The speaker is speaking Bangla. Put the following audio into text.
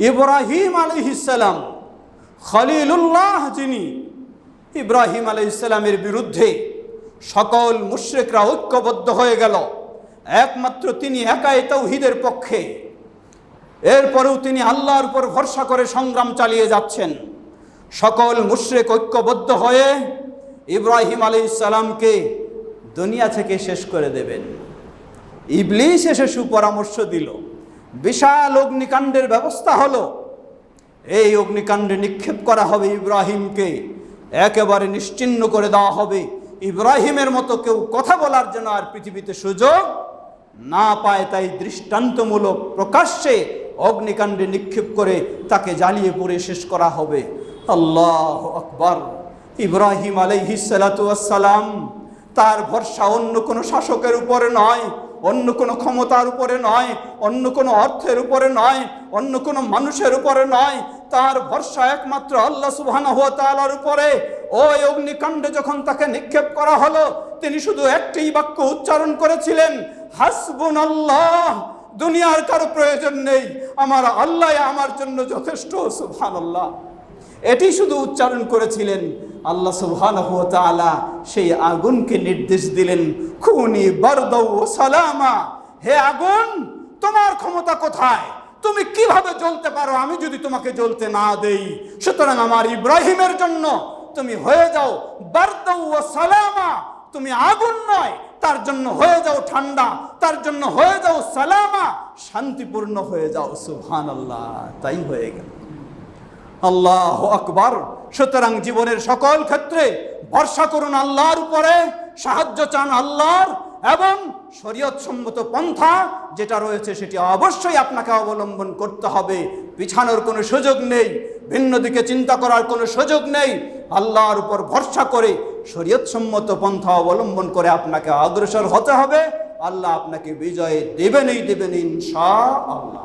ইব্রাহিম আলহিসাল্লাম খলিলুল্লাহ যিনি ইব্রাহিম আলহিসাল্লামের বিরুদ্ধে সকল মুশ্রিকরা ঐক্যবদ্ধ হয়ে গেল। একমাত্র তিনি একাই তৌহিদের পক্ষে। এরপরেও তিনি আল্লাহর উপর ভরসা করে সংগ্রাম চালিয়ে যাচ্ছেন। সকল মুশ্রিক ঐক্যবদ্ধ হয়ে ইব্রাহিম আলী ইসালামকে দুনিয়া থেকে শেষ করে দেবেন। ইবলিশ এসে সুপরামর্শ দিল। বিশাল অগ্নিকাণ্ডের ব্যবস্থা হলো। এই অগ্নিকাণ্ডে নিক্ষেপ করা হবে ইব্রাহিমকে। একেবারে নিশ্চিহ্ন করে দেওয়া হবে। ইব্রাহিমের মতো কেউ কথা বলার জন্য আর পৃথিবীতে সুযোগ না পায়, তাই দৃষ্টান্তমূলক প্রকাশ্যে অগ্নিকাণ্ডে নিক্ষেপ করে তাকে জ্বালিয়ে পুড়ে শেষ করা হবে। আল্লাহ আকবর। ইব্রাহিম আলাইহিসালাম তার ভরসা অন্য কোনো শাসকের উপরে নয়। অন্য কোনো ক্ষমতার উপরে নয়, অন্য কোনো অর্থের উপরে নয়, অন্য কোনো মানুষের উপরে নয়। তার ভরসা একমাত্র আল্লাহ সুবহানাহু ওয়া তাআলার উপরে। ওই অগ্নিকাণ্ডে যখন তাকে নিক্ষেপ করা হলো, তিনি শুধু একটি বাক্য উচ্চারণ করেছিলেন হাসবুন আল্লাহ দুনিয়ার কারও প্রয়োজন নেই। আমার আল্লাহ আমার জন্য যথেষ্ট, সুবহানাল্লাহ। এটি শুধু উচ্চারণ করেছিলেন। আল্লাহ সুবহানাহু সেই আগুনকে নির্দেশ দিলেন, খুনি সালামা। হে আগুন, তোমার ক্ষমতা কোথায়? তুমি কীভাবে জ্বলতে পারো? আমি যদি তোমাকে জ্বলতে না দেই, সুতরাং আমার ইব্রাহিমের জন্য তুমি হয়ে যাও বারদাউ সালামা। তুমি আগুন নয়, তার জন্য হয়ে যাও ঠান্ডা, তার জন্য হয়ে যাও সালামা। শান্তিপূর্ণ হয়ে যাও, সুবহানাল্লাহ। তাই হয়ে গেল। আল্লাহ আকবর। সুতরাং জীবনের সকল ক্ষেত্রে ভরসা করুন আল্লাহর উপরে, সাহায্য চান আল্লাহর, এবং শরীয়ত সম্মত পন্থা যেটা রয়েছে সেটি অবশ্যই আপনাকে অবলম্বন করতে হবে। পিছানোর কোনো সুযোগ নেই, ভিন্ন দিকে চিন্তা করার কোনো সুযোগ নেই। আল্লাহর উপর ভরসা করে শরীয়ত সম্মত পন্থা অবলম্বন করে আপনাকে অগ্রসর হতে হবে। আল্লাহ আপনাকে বিজয় দেবেনই দেবেন ইনশা আল্লাহ